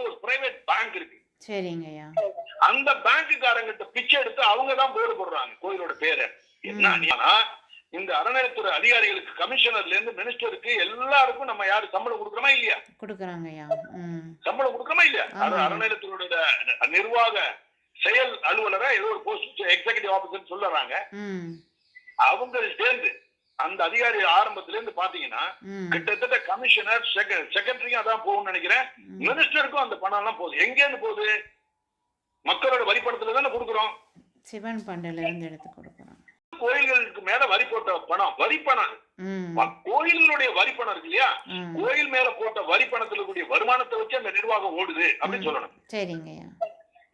ஒரு private bank இருக்கு. சரிங்கய்யா. அந்த பேங்க்குக்காரங்கிட்ட பிச்சை எடுத்து அவங்க தான் போர்டு போடுறாங்க கோயிலோட பேரை. என்ன ஆனா இந்த அறநிலையத்துறை அதிகாரிகளுக்கு கமிஷனர்ல இருந்து மினிஸ்டருக்கு எல்லாருக்கும் நம்ம யாரு சம்பளம் கொடுக்குறோமா இல்லையா? கொடுக்குறாங்கய்யா. சம்பளம் கொடுக்குறோமா இல்லையா? அது ஆமா. அறநிலையத்துறையோட நிர்வாக செயல் அலுவலரா ஏதோ ஒரு போஸ்ட் எக்ஸிகூட்டிவ் ஆபீசர் சொல்லுறாங்க. அவங்க சேர்ந்து அந்த அதிகாரி ஆரம்பத்துல இருந்து பாத்தீங்கன்னா கிட்டத்தட்ட கமிஷனர் செக்ரட்டரியும் அதான் போகும்னு நினைக்கிறேன். மினிஸ்டருக்கும் அந்த பணம் எல்லாம் போகுது. எங்க இருந்து போகுது? மக்களோட வரி பணத்துல தானே கொடுக்குறோம். சிவன் பண்டில இருந்து எடுத்து கொடுக்குறோம். கோயில்களுக்கு மேல வரி போட்ட பணம் வரி பணம் கோயில்களுடைய வரி பணம் இருக்கு இல்லையா? கோயில் மேல போட்ட வரி பணத்துல கூடிய வருமானத்தை வச்சு அந்த நிர்வாகம் ஓடுது அப்படின்னு சொல்லணும். சரிங்கய்யா.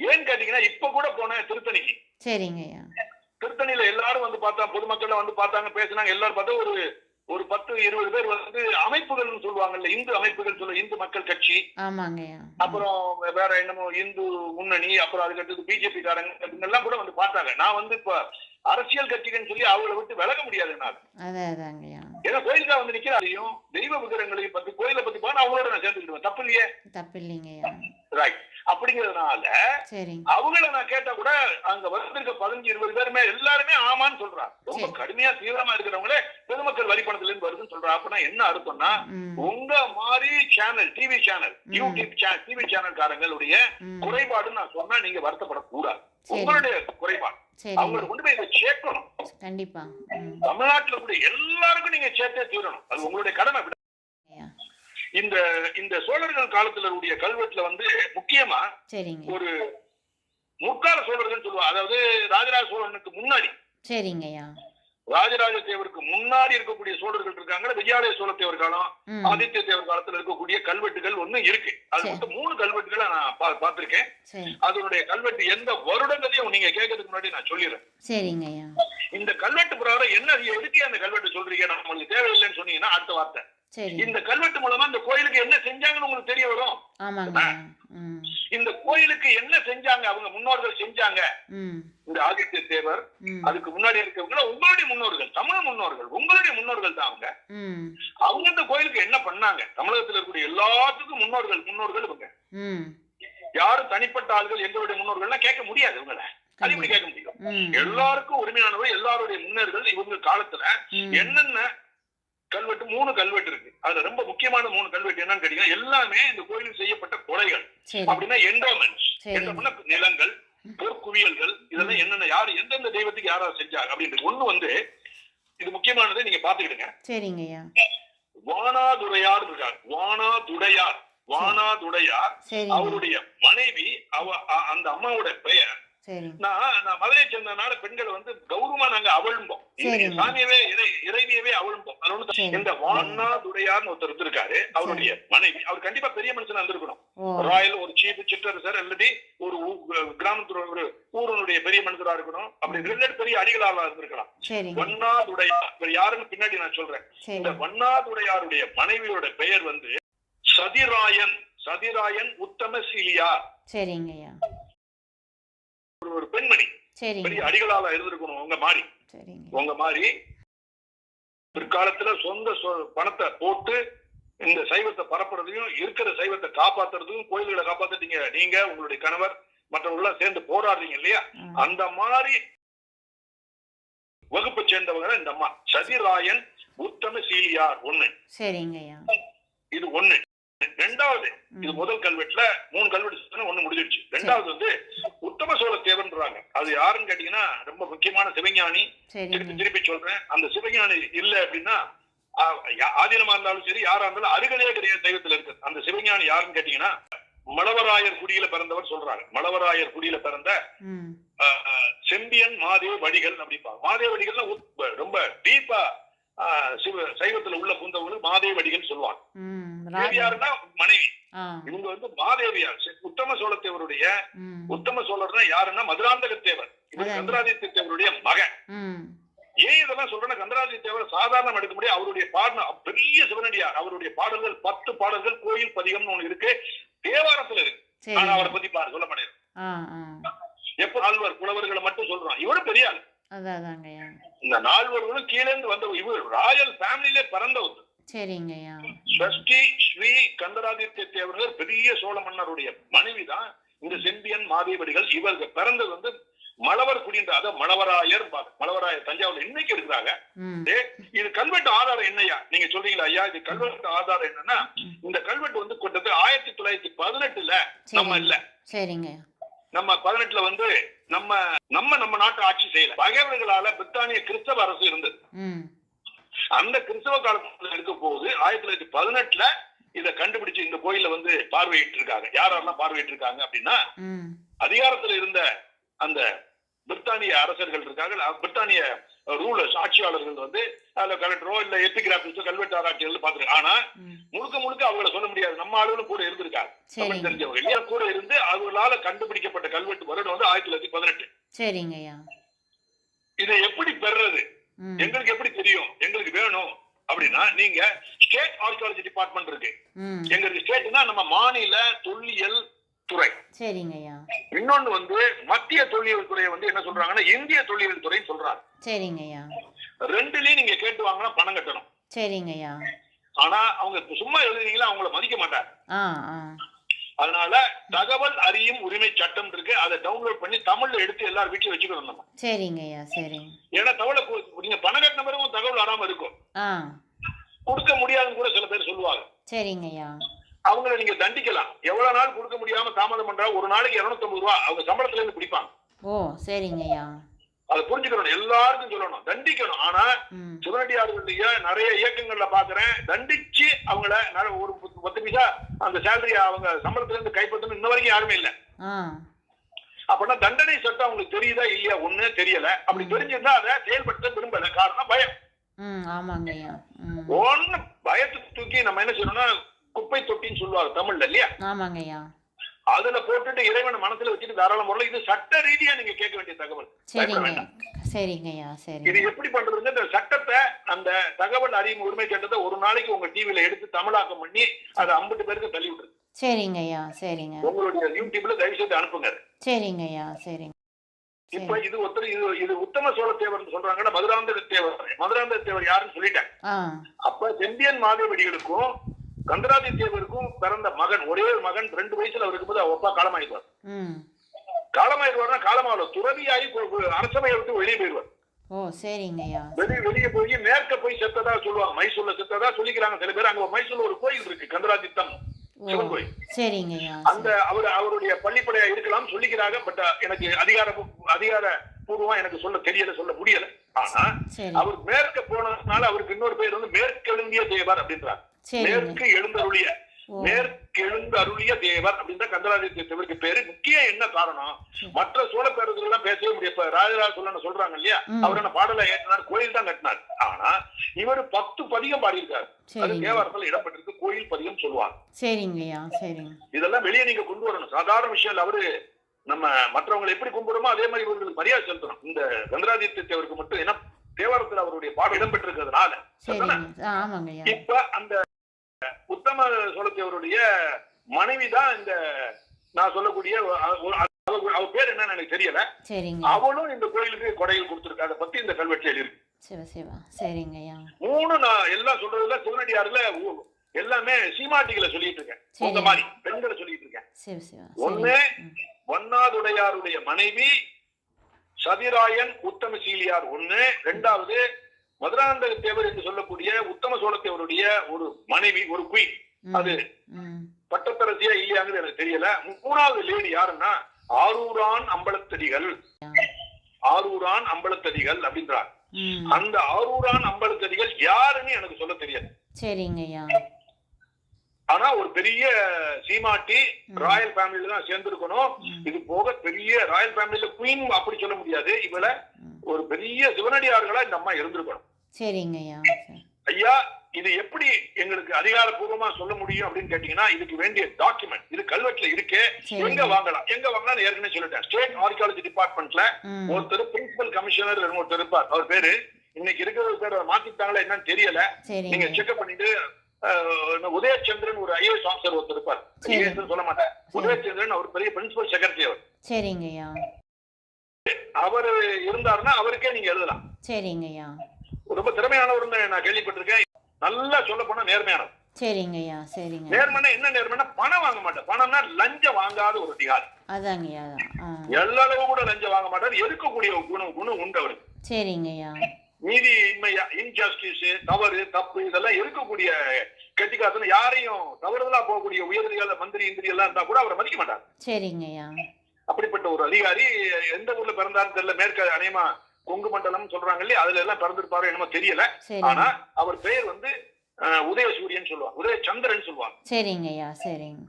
ஏன்னு கேட்டீங்கன்னா இப்ப கூட போனேன் திருத்தணிக்கு. சரிங்கய்யா. திருத்தணியில எல்லாரும் வந்து பார்த்தா பொதுமக்கள் வந்து பார்த்தாங்க பேசினாங்க எல்லாரும் பார்த்தா ஒரு ஒரு பத்து இருபது பேர் வந்து அமைப்புகள்னு சொல்லுவாங்கல்ல இந்து அமைப்புகள் சொல்ல இந்து மக்கள் கட்சி. அப்புறம் வேற என்னமோ இந்து முன்னணி அப்புறம் அதுக்கு அடுத்தது பிஜேபி காரங்க எல்லாம் கூட வந்து பார்த்தாங்க. நான் வந்து இப்ப அரசியல் கட்சிகள்னு சொல்லி அவங்கள விட்டு விலக முடியாது ஏன்னா கோயிலுக்கா வந்து நிக்கிறாரையும் தெய்வ விக்கிரங்களையும் பத்தி கோயிலை பத்தி போனா அவங்களோட நான் சேர்ந்துக்கிடுவேன். தப்பு இல்லையே? தப்பு இல்லைங்கய்யா ரைட் அப்படிங்கிறதுனால அவங்கள நான் கேட்டா கூட அங்க வந்திருக்க பதினஞ்சு இருபது பேருமே எல்லாருமே ஆமான்னு சொல்றாங்க. ரொம்ப. கடுமையா தீவிரமா இருக்கிறவங்களே பொதுமக்கள் வரி பணத்துல இருந்து வருதுன்னு சொல்றாங்க அப்படின்னா என்ன அர்த்தம்னா உங்க மாதிரி channel TV channel. YouTube TV சேனல்காரங்களுடைய குறைபாடுன்னு நான் சொன்னா நீங்க வருத்தப்படக்கூடாது. உங்களுடைய குறைபாடு. அவங்களை கொண்டு போய் இதை சேர்க்கணும். கண்டிப்பா. தமிழ்நாட்டுல கூட எல்லாருக்கும் நீங்க சேர்த்தே தீரணும். அது உங்களுடைய கடமை. இந்த இந்த சோழர்கள் காலத்துல உடைய கல்வெட்டுல வந்து முக்கியமா ஒரு முற்கால சோழர்கள் சொல்லுவாங்க அதாவது ராஜராஜ சோழனுக்கு முன்னாடி. சரிங்கய்யா ராஜராஜ தேவருக்கு முன்னாடி இருக்கக்கூடிய சோழர்கள் இருக்காங்க விஜயாலய சோழ தேவர் காலம் ஆதித்ய தேவர் காலத்துல இருக்கக்கூடிய கல்வெட்டுகள் ஒண்ணு இருக்கு. அது. மொத்தம் மூணு கல்வெட்டுகளை நான் பார்த்திருக்கேன். அதனுடைய கல்வெட்டு எந்த வருடங்களையும் நீங்க கேட்கறதுக்கு முன்னாடி நான் சொல்லிடுறேன். சரிங்கய்யா இந்த கல்வெட்டு பிரகாரம் என்ன எதுக்கு அந்த கல்வெட்டு சொல்றீங்க? நம்மளுக்கு தேவையில்லைன்னு சொன்னீங்கன்னா அடுத்த வார்த்தை. இந்த கல்வெட்டு மூலமா இந்த கோயிலுக்கு என்ன செஞ்சாங்கன்னு உங்களுக்கு தெரிய வரும். இந்த கோயிலுக்கு என்ன செஞ்சாங்க? அவங்க முன்னோர்கள் செஞ்சாங்க. இந்த ஆதித்ய தேவர் அதுக்கு முன்னாடி இருக்கவங்க உங்களுடைய முன்னோர்கள் தமிழ் முன்னோர்கள் உங்களுடைய முன்னோர்கள் தான் அவங்க. அவங்க இந்த கோயிலுக்கு என்ன பண்ணாங்க? தமிழகத்துல இருக்கக்கூடிய எல்லாத்துக்கும் முன்னோர்கள் முன்னோர்கள் இவங்க. யாரும் தனிப்பட்ட ஆள்கள் எங்களுடைய முன்னோர்கள்லாம் கேட்க முடியாது இவங்கள. அது எப்படி கேட்க முடியும்? எல்லாருக்கும் உரிமையானவர் எல்லாருடைய முன்னோர்கள் இவங்க காலத்துல. என்னென்ன கல்வெட்டு மூணு கல்வெட்டு இருக்கு. அதுல ரொம்ப முக்கியமான மூணு கல்வெட்டு என்னன்னு கேட்டீங்கன்னா எல்லாமே இந்த கோயிலுக்கு செய்யப்பட்ட கொலைகள். அப்படின்னா என்டோமெண்ட்ஸ் என்ன நிலங்கள் போர்க்குவியல்கள் இதெல்லாம் என்னென்ன யாரு எந்தெந்த தெய்வத்துக்கு யாரா செஞ்சாங்க அப்படின்றது. ஒண்ணு வந்து இது முக்கியமானதை நீங்க பாத்துக்கிடுங்க சரிங்கய்யா வானாதுரையார் இருக்கார். வானாதுடையார். வானாதுடையார் அவருடைய மனைவி அவ அந்த அம்மாவோட பெயர் நான் நான் மதுரை சேர்ந்தனால பெண்களை வந்து கௌரவமா நாங்க அவழ்ம்போம். சாமியவே இறை இறைவியவே அவழ்ம்போம் அது ஒண்ணு சரி. இந்த வானாதுரையார்னு ஒருத்தர் இருந்திருக்காரு. அவருடைய மனைவி. அவர் கண்டிப்பா பெரிய மனுஷனா இருந்திருக்கணும். ராயல் ஒரு சீஃப் சிற்றரசர் அல்லது ஒரு கிராமத்துல ஒரு ஊரனுடைய பெரிய மனிதரா இருக்கணும். அப்படி ரெண்டு பெரிய அடிகளாளா இருந்திருக்கலாம். வண்ணாதுடையார் யாருன்னு பின்னாடி நான் சொல்றேன். இந்த சரி வண்ணாதுடையாருடைய மனைவியோட பெயர் வந்து சதிராயன். சதிராயன் உத்தமசீலியா சரிங்கய்யா. ஒரு பெண்மணி. பெரிய அடிகளாளா இருந்திருக்கணும் உங்க மாதிரி உங்க மாதிரி பிற்காலத்துல சொந்த பணத்தை போட்டு இந்த சைவத்தை பரப்புறதையும் இருக்கிற சைவத்தை காப்பாத்துறதும் கோயில்களை காப்பாத்துட்டீங்க. நீங்க உங்களுடைய கணவர் மற்றவங்க சேர்ந்து போராடுறீங்க இல்லையா? அந்த மாதிரி வகுப்பை சேர்ந்தவங்க இந்த அம்மா. சதிராயன் உத்தம சீலியார் ஒண்ணு இது ஒண்ணு. ரெண்டாவது இது முதல் கல்வெட்டுல மூணு கல்வெட்டு ஒண்ணு முடிஞ்சிருச்சு ரெண்டாவது வந்து தேவன்றாங்க அது யாருன்னு கேட்டீங்கன்னா ரொம்ப முக்கியமான சிவஞானி. திருப்பி திருப்பி சொல்றேன். அந்த சிவஞானி இல்ல அப்படின்னா ஆதீனமா இருந்தாலும் சரி யாரா இருந்தாலும் அருகலையே கிடையாது தெய்வத்துல இருக்கு அந்த சிவஞானி யாருன்னு கேட்டீங்கன்னா மலவராயர் குடியில பிறந்தவர் சொல்றாங்க. மலவராயர் குடியில பிறந்த செம்பியன் மாதேவ வடிகள் அப்படிப்பாங்க மாதேவ வடிகள்லாம் ரொம்ப டீப்பா சிவ சைவத்துல உள்ள புந்தவங்களுக்கு மாதேவ வடிகள் சொல்லுவாங்க. யாருன்னா மனைவி. இவங்க வந்து மாதேவியார் உத்தம சோழத்தேவருடைய உத்தம சோழர்னா யாருன்னா மதுராந்தக தேவர் இவர் அதான். கந்தராதித்ய தேவருடைய மகன் ஏன் இதெல்லாம் சொல்றேன்னா கந்தராதித்ய தேவர் சாதாரணம் எடுக்க முடியாது அவருடைய பாடல் பெரிய சிவனடியார். அவருடைய பாடல்கள் பத்து பாடல்கள் கோயில் பதிகம்னு ஒண்ணு இருக்கு. தேவாரத்துல இருக்கு. ஆனா அவரை பத்தி பாரு சொல்ல மாட்டேன். ஆ எப்ப ஆழ்வார் புலவர்களை மட்டும் சொல்றான். இவரு பெரிய ஆள் இந்த நால்வர்களும் கீழே இருந்து வந்தவர் இவர் ராயல் ஃபேமிலியிலே பிறந்தவர். சரிங்கய்யா ஷஷ்டி ஸ்ரீ கந்தராதித்ய தேவர்கள் பெரிய சோழ மன்னருடைய மனைவிதான் இந்த செம்பியன் மாதேவடிகள். இவர்கள் பிறந்தது வந்து மலவர் குடின்ற அத மலவராயர் மலவராயர் தஞ்சாவூர்ல இன்னைக்கு இருக்கிறாங்க. இது கல்வெட்டு ஆதாரம் என்னையா நீங்க சொல்றீங்களா ஐயா? இது கல்வெட்டு ஆதாரம் என்னன்னா இந்த கல்வெட்டு வந்து கிட்டத்தட்ட ஆயிரத்தி தொள்ளாயிரத்தி பதினெட்டுல நம்ம இல்ல. சரிங்க நம்ம பதினெட்டுல வந்து நம்ம நம்ம நம்ம நாட்டு ஆட்சி செய்யல. பகைவர்களால பிரித்தானிய கிறிஸ்தவ அரசு இருந்தது. அந்த கிறிஸ்தவ காலத்துல இருக்க போது ஆயிரத்தி தொள்ளாயிரத்தி பதினெட்டுல இதை கண்டுபிடிச்சு இந்த கோயில வந்து பார்வையிட்டு இருக்காங்க. யாரெல்லாம் பார்வையிட்டு இருக்காங்க அப்படின்னா அதிகாரத்துல இருந்த அந்த பிரித்தானிய அரசர்கள் இருக்காங்க. பிரித்தானிய ரூலர்ஸ் ஆட்சியாளர்கள் வந்து அதுல கலெக்டரோ இல்ல எபிகிராபிஸோ கல்வெட்டு ஆராய்ச்சிகள் பாத்துருக்காங்க ஆனா முழுக்க முழுக்க அவங்கள சொல்ல முடியாது. நம்ம ஆளுகளும் கூட இருந்திருக்காங்க. தமிழ் தெரிஞ்சவங்க. இல்லையா கூட இருந்து அவங்களால கண்டுபிடிக்கப்பட்ட கல்வெட்டு வருடம் வந்து ஆயிரத்தி தொள்ளாயிரத்தி பதினெட்டு. சரிங்க இதை எப்படி பெறுறது? எங்களுக்கு எப்படி தெரியும்? எங்களுக்கு வேணும் அப்படின்னா நீங்க ஸ்டேட் ஆர்கியாலஜி டிபார்ட்மெண்ட் இருக்கு. எங்களுக்கு ஸ்டேட்னா நம்ம மாநில தொல்லியல் துறை. இன்னொன்னு வந்து மத்திய தொல்லியல் துறையை வந்து என்ன சொல்றாங்கன்னா இந்திய தொல்லியல் துறைன்னு சொல்றாங்க. சரிங்க ஐயா. ரெண்டுலயும் நீங்க கேட்டு வாங்கினா பணம் கட்டணும். சரிங்க ஐயா. ஆனா அவங்க சும்மா எழுதுனீங்களா அவங்கள மதிக்க மாட்டாங்க. அதனால தகவல் அறியும் உரிமை சட்டம் இருக்கு. அதை டவுன்லோட் பண்ணி தமிழ்ல எடுத்து எல்லார் வீட்லயும் வச்சுக்கணும் நம்ம. சரிங்க ஐயா சரிங்க ஏன்னா தகவலை நீங்க பணம் கட்டின தகவல் வராம இருக்கும். கொடுக்க முடியாதுன்னு கூட சில பேர் சொல்லுவாங்க. சரிங்க ஐயா. அவங்கள நீங்க தண்டிக்கலாம். எவ்வளவு நாள் கொடுக்க முடியாம தாமதம் பண்றா? ஒரு நாளைக்கு 250 ரூபா. அவங்க சம்பளத்துல இருந்து பிடிப்பாங்க. ஓ சரிங்க ஐயா. அதை புரிஞ்சுக்கணும். எல்லாருக்கும் சொல்லணும். தண்டிக்கணும். ஆனா சிவனடியார்களுடைய நிறைய இயக்கங்கள்ல பாக்குறேன் தண்டிச்சு அவங்கள ஒரு பத்து- பைசா அந்த சேலரி அவங்க சம்பளத்துல இருந்து கைப்பற்றணும் இன்ன வரைக்கும் யாருமே இல்ல. அப்படின்னா தண்டனை சட்டம் அவங்களுக்கு தெரியுதா இல்லையா? ஒண்ணு தெரியல. அப்படி தெரிஞ்சிருந்தா அதை செயல்படுத்த விரும்பல. காரணம் பயம். ஒண்ணு பயத்துக்கு தூக்கி நம்ம என்ன செய்யணும்னா குப்பை தொட்டின்னு சொல்லுவாங்க தமிழ்ல இல்லையா? அதுல போட்டுட்டு இறைவனை மனசுல வச்சுட்டு தாராள முறையில் இது சட்ட ரீதியா நீங்க கேட்க வேண்டிய தகவல். சரிங்க. வேண்டாம். சரிங்க. ஐயா இது எப்படி பண்றதுங்க? இந்த சட்டத்தை அந்த தகவல் அறியும் உரிமை சட்டத்தை ஒரு நாளைக்கு உங்க டிவில எடுத்து தமிழாக்கம் பண்ணி அதை ஐம்பது பேருக்கு தள்ளி விட்டுரு சரிங்க ஐயா சரிங்க. உங்களுடைய யூடியூப்ல தயவு செய்து அனுப்புங்க அதை. சரிங்க. இப்ப சரி. இது ஒருத்தர் இது இது உத்தம சோழ தேவர் சொல்றாங்கன்னா மதுராந்தக தேவர் மதுராந்தக தேவர் யாருன்னு சொல்லிட்டேன் அப்ப செம்பியன் மாதவடிகளுக்கும் கந்தராதி தேவருக்கும் பிறந்த மகன் ஒரே மகன் ரெண்டு வயசுல அவர் இருக்கும்போது அவர் அப்பா காலமாயிடுவார். காலமாயிடுவார்னா காலமாவில துறவியாகி அரசமையை விட்டு வெளியே போயிடுவார். வெளியே வெளியே போய் மேற்க போய் செத்ததா சொல்லுவாங்க மைசூர்ல செத்ததா சொல்லிக்கிறாங்க சில பேர். அங்க மைசூர்ல ஒரு கோயில் இருக்கு கந்தராதித்தம் சிவன் கோயில். அந்த அவர் அவருடைய பள்ளிப்படையா இருக்கலாம் சொல்லிக்கிறாங்க பட் எனக்கு அதிகார அதிகார பூர்வமா எனக்கு சொல்ல தெரியல சொல்ல முடியல. ஆனா அவர் மேற்க போனதுனால அவருக்கு இன்னொரு பேர் வந்து மேற்கெழுந்திய தேவர் அப்படின்றார் சரிங்க மேற்கு எழுந்தருளிய ஓ. மேற்கெழுந்து அருளிய தேவர் அப்படின்னு தான் கந்தராதித்ய தேவருக்கு பேரு. முக்கியம் என்ன காரணம். மற்ற சோழ பேரர்கள் எல்லாம் பேசவே முடியும் இப்ப ராஜராஜ சோழன் சொல்றாங்க இல்லையா. அவர் என்ன பாடல ஏற்றினார் கோயில் தான் கட்டினார். ஆனா இவர் பத்து பதிகம் பாடியிருக்காரு. அது தேவாரத்தில் இடம்பெற்றிருக்கு கோயில் பதிகம் சொல்லுவாங்க. சரிங்க. இதெல்லாம் வெளியே நீங்க கொண்டு வரணும். சாதாரண விஷயம் அவரு நம்ம மற்றவங்களை எப்படி கும்பிடுமோ அதே மாதிரி இவர்களுக்கு மரியாதை செலுத்தணும். இந்த கந்தராதித்ய தேவருக்கு மட்டும் ஏன்னா தேவாரத்தில் அவருடைய பாடம் இடம்பெற்றிருக்கிறதுனால. இப்ப அந்த உத்தம சோழத்தேவருடைய மனைவி தான் இந்த நான் சொல்லக்கூடிய அவ- பேர் என்னன்னு எனக்கு தெரியல. அவளும் இந்த கோயிலுக்கு கொடையில் கொடுத்திருக்கா. அதை பத்தி இந்த கல்வெட்டில் இருக்கு. மூணு நான் எல்லாம் சொல்றதுல சிவனடியார்ல எல்லாமே சீமாட்டிகளை சொல்லிட்டு இருக்கேன். உங்க மாதிரி பெண்களை சொல்லிட்டு இருக்கேன். ஒண்ணு. வண்ணாதுடையாருடைய மனைவி சதிராயன் உத்தமசீலியார் ஒண்ணு. ரெண்டாவது மதுராந்தக தேவர் என்று சொல்லக்கூடிய சோழத்தேவருடைய ஒரு மனைவி ஒரு குயின் அது பட்டத்தரசியா இல்லையாங்கிறது எனக்கு தெரியல. மூணாவது லேடி யாருன்னா ஆரூரான் அம்பலத்தடிகள். ஆரூரான் அம்பலத்தடிகள் அப்படின்றார். அந்த ஆரூரான் அம்பலத்தடிகள் யாருன்னு எனக்கு சொல்ல தெரியாது சரிங்க ஐயா. ஆனா ஒரு பெரிய சீமாட்டி. ராயல் ஃபேமிலில தான் சேர்ந்திருக்கணும். இது போக பெரிய ராயல் ஃபேமிலில குயின் அப்படி சொல்ல முடியாது. இவள. ஒரு பெரிய சிவனடியார்களா இந்த அம்மா இருந்திருக்கணும். சரிங்க ஐயா இது எப்படி எங்களுக்கு அதிகாரப்பூர்வமா சொல்ல முடியும் அப்படின்னு கேட்டீங்கன்னா இதுக்கு வேண்டிய டாக்குமெண்ட் இது கல்வெட்டுல இருக்கே. எங்க வாங்கலாம்? எங்க வாங்கலாம் ஏற்கனவே சொல்லிட்டேன். ஸ்டேட் ஆர்கியாலஜி டிபார்ட்மெண்ட்ல ஒருத்தர் பிரின்சிபல் கமிஷனர் ஒருத்தர் இருப்பார். அவர் பேரு இன்னைக்கு இருக்கிற பேர் மாத்திட்டாங்களா என்னன்னு தெரியல. நீங்க செக்அப் பண்ணிட்டு உதயச்சந்திரன் ஒரு ஐஏஎஸ் ஆஃபீஸர் ஒருத்தர் இருப்பார். ஐஏஎஸ் சொல்ல மாட்டேன். உதயச்சந்திரன் அவர் பெரிய பிரின்சிபல் செக்ரட்டரி அவர். சரிங்க ஐயா அவர் இருந்தாருன்னா அவருக்கே நீங்க எழுதலாம். சரிங்க ஐயா ரொம்ப திறமையானவர்னு நான் கேள்விப்பட்டிருக்கேன். நல்லா சொல்ல போனா நேர்மையானவர். சரிங்கய்யா சரிங்க. நேர்மைன்னா என்ன நேர்மைன்னா பணம் வாங்க மாட்டேன் பணம்னா லஞ்சம் வாங்காத ஒரு அதிகாரி. அதாங்கய்யா ஆ. எல்லளவு கூட லஞ்சம் வாங்க மாட்டார். எடுக்கக்கூடிய ஒரு குணம் குணம் உண்டு அவருக்கு. சரிங்கய்யா. நீதி இன்மையா இன்ஜஸ்டிஸ் தவறு தப்பு இதெல்லாம் இருக்கக்கூடிய கெட்டிக்காசன் யாரையும் தவறுதலா போகக்கூடிய உயர்திகார மந்திரி இந்திரி எல்லாம் இருந்தா கூட அவரை மதிக்க மாட்டார். சரிங்கய்யா. அப்படிப்பட்ட ஒரு அதிகாரி எந்த ஊர்ல பிறந்தாருன்னு தெரியல. மேற்கு அநேகமா கொங்கு மண்டலம் சொல்றாங்க இல்லையா? அதுல எல்லாம் பிறந்திருப்பாரோ என்னமோ தெரியல. ஆனா சரிங்க அவர் பெயர் வந்து உதயசூரியன் சொல்லுவாங்க. உதயச்சந்திரன் சொல்லுவாங்க. சரிங்கய்யா சரிங்க.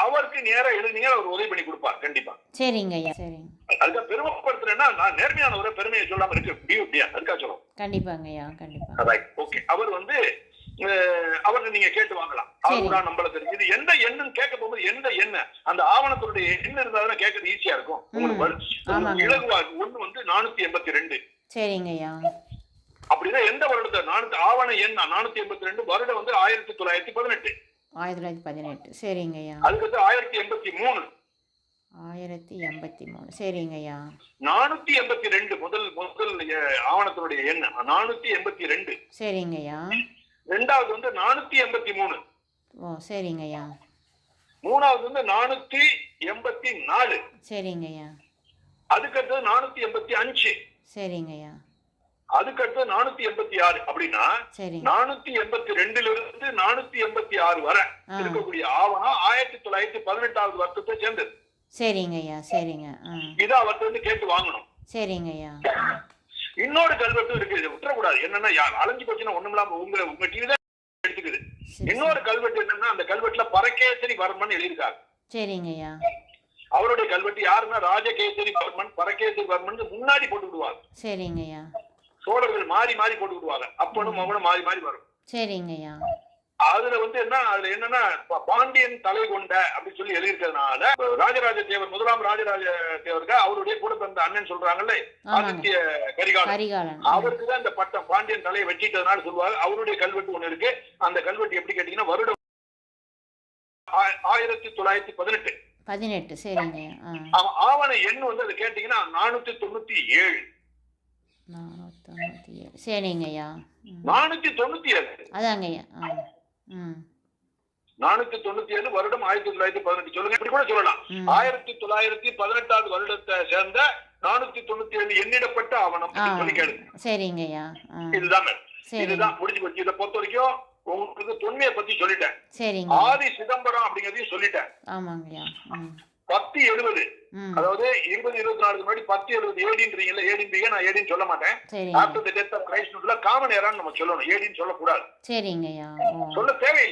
அவருக்கு நேரா எழுதினீங்க அவர் உதவி பண்ணி கொடுப்பார் கண்டிப்பா. சரிங்கய்யா சரிங்க. அதுக்காக பெருமைப்படுத்துறேன்னா நான் நேர்மையான ஒரு பெருமையை சொல்லாம இருக்க முடியும் இல்லையா அதுக்காக சொல்லுவோம் கண்டிப்பாங்கய்யா கண்டிப்பா. ரைட் ஓகே அவர் வந்து அஹ், அவரை நீங்க கேட்டு வாங்கலாம். அவர் கூட நம்மள தெரியும் இது எந்த எண்ணுன்னு கேட்க போகும்போது எந்த எண்ண? அந்த ஆவணத்தினுடைய எண் இருந்தா கேட்கறது ஈஸியா இருக்கும். உங்களுக்கு இலகுவா. ஒண்ணு வந்து நானூத்தி எண்பத்தி ரெண்டு. சரிங்கய்யா. அப்படின்னா எந்த வருடத்தை நானூத்தி ஆவண எண் நானூத்தி எண்பத்தி ரெண்டு வருடம் வந்து ஆயிரத்தி தொள்ளாயிரத்தி பதினெட்டு. ஆயிரத்தி தொள்ளாயிரத்தி பதினெட்டு. சரிங்கய்யா. அதுக்கு ஆயிரத்தி எண்பத்தி மூணு. ஆயிரத்தி எண்பத்தி மூணு. சரிங்கய்யா. நானூத்தி எண்பத்தி ரெண்டு முதல் முதல் ஆவணத்தினுடைய எண். நானூத்தி எண்பத்தி ரெண்டு. சரிங்கய்யா. ரெண்டாவது வந்து நானூத்தி எண்பத்தி மூணு. ஓ சரிங்கய்யா மூணாவது வந்து நானூத்தி எண்பத்தி நாலு. சரிங்கய்யா அதுக்கடுத்தது நானூத்தி எண்பத்தி அஞ்சு. சரிங்கய்யா அதுக்கடுத்து நானூத்தி எண்பத்தி ஆறு. அப்படின்னா நானூத்தி எண்பத்தி ரெண்டுல இருந்து நானூத்தி எண்பத்தி ஆறு வரை இருக்கக்கூடிய ஆவணம் ஆயிரத்தி தொள்ளாயிரத்தி பதினெட்டாவது வருஷத்தை சேர்ந்தது. சரிங்கய்யா சரிங்க. இதை அவர்கிட்ட கேட்டு வாங்கணும். சரிங்கய்யா இன்னொரு கல்வெட்டும் இருக்கு இதை விட்டுறக்கூடாது. என்னன்னா அலைஞ்சு போச்சுன்னா ஒண்ணும் இல்லாம உங்க உங்க டிவி தான் எடுத்துக்குது. இன்னொரு கல்வெட்டு என்னன்னா அந்த கல்வெட்டுல பரகேசரி வர்மன் எழுதியிருக்காரு. சரிங்கய்யா அவருடைய கல்வெட்டு யாருன்னா ராஜகேசரி வர்மன் பரகேசரி வர்மன் முன்னாடி போட்டு விடுவாங்க. சரிங்கய்யா சோழர்கள் மாறி மாறி போட்டு விடுவாங்க. அப்பனும் மகனும் மாறி மாறி வரும். சரிங்கய்யா அதுல வந்து என்ன அதுல என்னன்னா பாண்டியன் தலை கொண்ட அப்படின்னு சொல்லி எழுதியிருக்கிறதுனால ராஜராஜ தேவர் முதலாம் ராஜராஜ தேவருக்கு அவருடைய கூட பிறந்த அண்ணன் சொல்றாங்கல்ல ஆதித்ய கரிகாலன். அவருக்கு தான் இந்த பட்டம் பாண்டியன் தலையை வெட்டிட்டதுனால சொல்லுவாங்க. அவருடைய கல்வெட்டு ஒண்ணு இருக்கு. அந்த கல்வெட்டு எப்படி கேட்டீங்கன்னா வருடம் ஆயிரத்தி தொள்ளாயிரத்தி பதினெட்டு. பதினெட்டு ஆ- ஆவண எண் வந்து அதை கேட்டீங்கன்னா நானூத்தி தொண்ணூத்தி ஏழு. நானூற்றி தொண்ணூற்றி ஏழு. சரிங்கய்யா நானூத்தி தொண்ணூத்தி ஏழு. அதாங்கய்யா நானூத்தி தொண்ணூத்தி ஏழு வருடம் ஆயிரத்தி தொள்ளாயிரத்தி பதினெட்டு. சொல்லுங்க இப்படி கூட சொல்லலாம். ஆயிரத்தி தொள்ளாயிரத்தி பதினெட்டாவது வருடத்தை சேர்ந்த நானூத்தி தொண்ணூத்தி ஏழு எண்ணிடப்பட்ட ஆவணம். சொல்லி கேளுங்க சரிங்கய்யா. இதுதான் இதுதான் முடிஞ்சு போச்சு. இதை பொறுத்த வரைக்கும் உங்களுக்கு தொன்மையை பத்தி சொல்லிட்டேன். ஆதி சிதம்பரம் அப்படிங்கறதையும் சொல்லிட்டேன். பத்து எழுபது. அதாவது இருபது இருபத்தி நாலுக்கு முன்னாடி பத்து எழுபது ஏடின்றீங்கல்ல ஏடின்றீங்க நான் ஏடின்னு சொல்ல மாட்டேன். ஆஃப்டர் த டெத் ஆஃப் கிரைஸ்ட்ல காமன் ஏரான்னு நம்ம சொல்லணும். ஏடின்னு சொல்லக்கூடாது. சொல்ல தேவையில்லை.